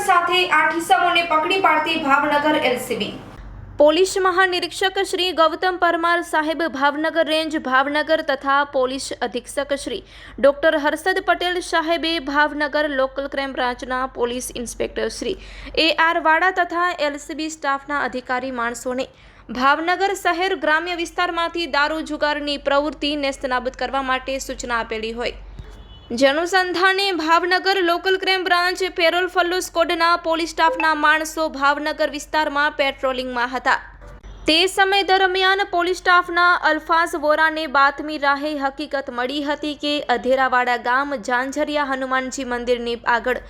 સાથે આઠ ઇસમોને પકડી પાડતી ભાવનગર એલસીબી. પોલીસ મહાનિરીક્ષક શ્રી ગૌતમ પરમાર સાહેબ ભાવનગર રેન્જ ભાવનગર તથા પોલીસ અધિક્ષક શ્રી ડોક્ટર હર્ષદ પટેલ સાહેબે ભાવનગર લોકલ ક્રાઇમ બ્રાન્ચના police inspector Shri A R Vada તથા એલસીબી સ્ટાફના અધિકારી માણસોને ભાવનગર શહેર ગ્રામ્ય વિસ્તારમાંથી દારૂ જુગારની પ્રવૃત્તિ નેસ્તનાબૂદ કરવા માટે સૂચના આપેલી હોય. જનુસંધાને Bhavnagar local crime branch parole furlough સ્કોડના police સ્ટાફના માણસો ભાવનગર વિસ્તારમાં પેટ્રોલિંગમાં હતા. તે સમય દરમિયાન પોલીસ સ્ટાફના અલ્ફાઝ વોરાને બાતમી રાહે હકીકત મળી હતી કે અધેરાવાડા ગામ ઝાંઝરિયા હનુમાનજી મંદિરની આગળ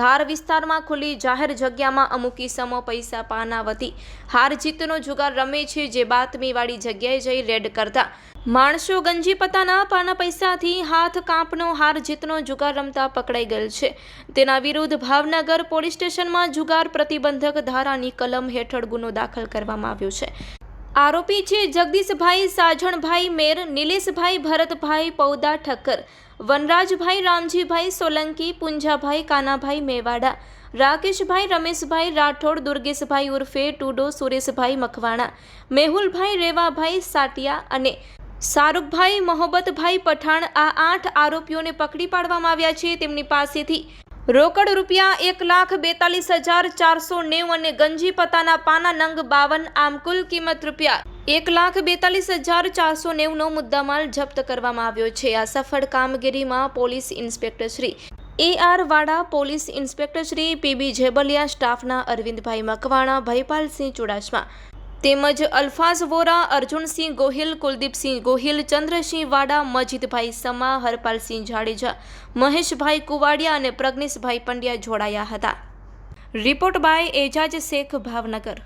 ધાર વિસ્તારમાં ખુલ્લી જાહેર જગ્યામાં અમુક ઇસમો પૈસા પાનાવતી હાર જીતનો જુગાર રમે છે જે બાતમીવાળી જગ્યાએ જઈ રેડ કરતા. માણસો ગંજી પતાના પાના પૈસાથી હાથ કાંપનો હાર જીતનો જુગાર રમતા પકડાઈ ગયેલ છે. તેના વિરુદ્ધ ભાવનગર પોલીસ સ્ટેશનમાં જુગાર પ્રતિબંધક ધારાની કલમ હેઠળ ગુનો દાખલ કરવામાં આવ્યો છે. આરોપી છે જગદીશભાઈ સાજણભાઈ મેર, નિલેશભાઈ ભરતભાઈ, પૌદા ઠક્કર, વનરાજભાઈ રામજીભાઈ સોલંકી, પુંજાભાઈ કાનાભાઈ મેવાડા, રાકેશભાઈ રમેશભાઈ રાઠોડ, દુર્ગેશભાઈ ઉર્ફે ટુડો, સુરેશભાઈ મખવાણા મેહુલભાઈ રેવાભાઈ સાટિયા અને શાહરૂખભાઈ મોહબ્બતભાઈ પઠાણ આ આઠ આરોપીઓને પકડી પાડવામાં આવ્યા છે. તેમની પાસેથી રોકડ રૂપિયા એક લાખ બેતાલીસ હજાર ચારસો નેવું અને ગંજી પતાના પાના નંગ બાવન, આમ કુલ કિંમત રૂપિયા એક લાખ બેતાલીસ હજાર ચારસો નેવુંનો મુદ્દામાલ જપ્ત કરવામાં આવ્યો છે. આ સફળ કામગીરીમાં police inspector Shri A R Vada, police inspector Shri PB Jebaliya સ્ટાફના અરવિંદભાઈ મકવાણા, ભયપાલસિંહ ચુડાસમા તેમજ અલ્ફાઝ વોરા, અર્જુનસિંહ ગોહિલ, કુલદીપસિંહ ગોહિલ, ચંદ્રસિંહ વાડા, મજીદભાઈ સમા, હરપાલસિંહ જાડેજા, મહેશભાઈ કુવાડિયા અને પ્રજ્ઞેશભાઈ પંડ્યા જોડાયા હતા. Report by Ejaz Shaikh, Bhavnagar.